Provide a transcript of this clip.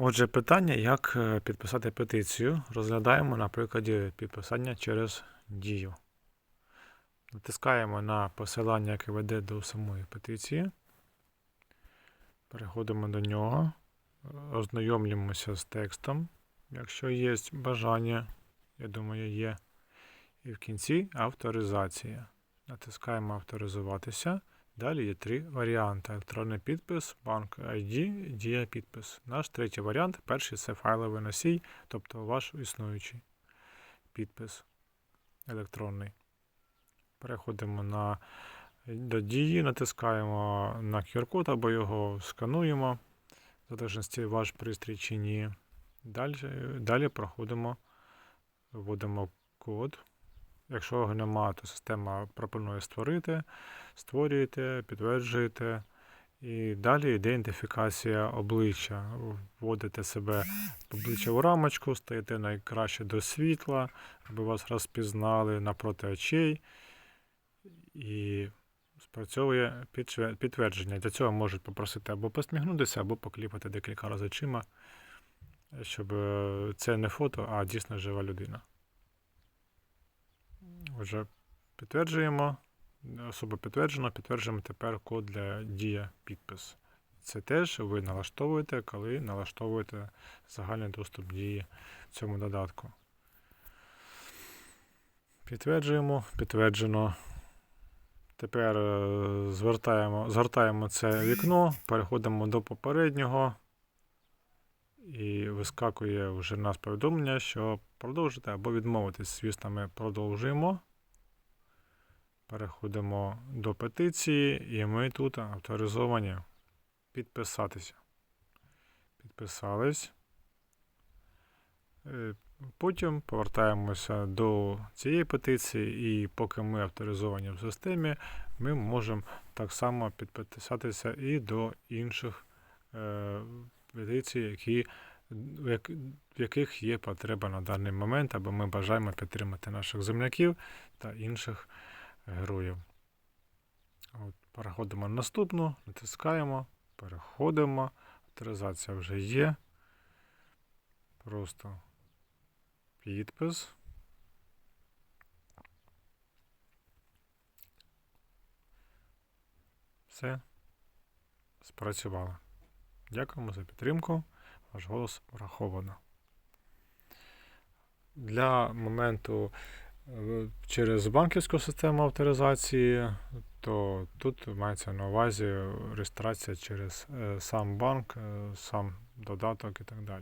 Отже, питання, як е, підписати петицію, розглядаємо на прикладі підписання через дію. Натискаємо на посилання, яке веде до самої петиції. Переходимо до нього, ознайомлюємося з текстом, якщо є бажання, я думаю, є. І в кінці авторизація. Натискаємо авторизуватися. Далі є три варіанти: електронний підпис, банк ID, дія підпис. Наш третій варіант перший це файловий носій, тобто ваш існуючий підпис електронний. Переходимо на, до дії, натискаємо на QR-код або його скануємо, в залежності ваш пристрій чи ні. Далі, далі проходимо, вводимо код. Якщо його немає, то система пропонує створити, створюєте, підтверджуєте. І далі йде ідентифікація обличчя. Вводите себе обличчя у рамочку, стаєте найкраще до світла, аби вас розпізнали напроти очей. І спрацьовує підтвердження. Для цього можуть попросити або посміхнутися, або покліпати декілька разів очима, щоб е, це не фото, а дійсно жива людина. Отже, підтверджуємо. Особа підтверджена, підтверджуємо тепер код для дія підпис. Це теж ви налаштовуєте, коли налаштовуєте загальний доступ дії цьому додатку. Підтверджуємо, підтверджено. Тепер е, звертаємо, згортаємо це вікно, переходимо до попереднього. І вискакує вже нас повідомлення, що продовжити або відмовитись. Звісно, ми продовжуємо. Переходимо до петиції, і ми тут авторизовані підписатися. Підписались. Е, Потім повертаємося до цієї петиції, і поки ми авторизовані в системі, ми можемо так само підписатися і до інших е, петицій, які, як- в яких є потреба на даний момент, або ми бажаємо підтримати наших земляків та інших героїв. От, переходимо на наступну, натискаємо, переходимо. Авторизація вже є. Просто підпис. Все. Спрацювало. Дякуємо за підтримку. Ваш голос враховано. Для моменту через банківську систему авторизації, то тут мається на увазі реєстрація через е, сам банк, е, сам додаток і так далі.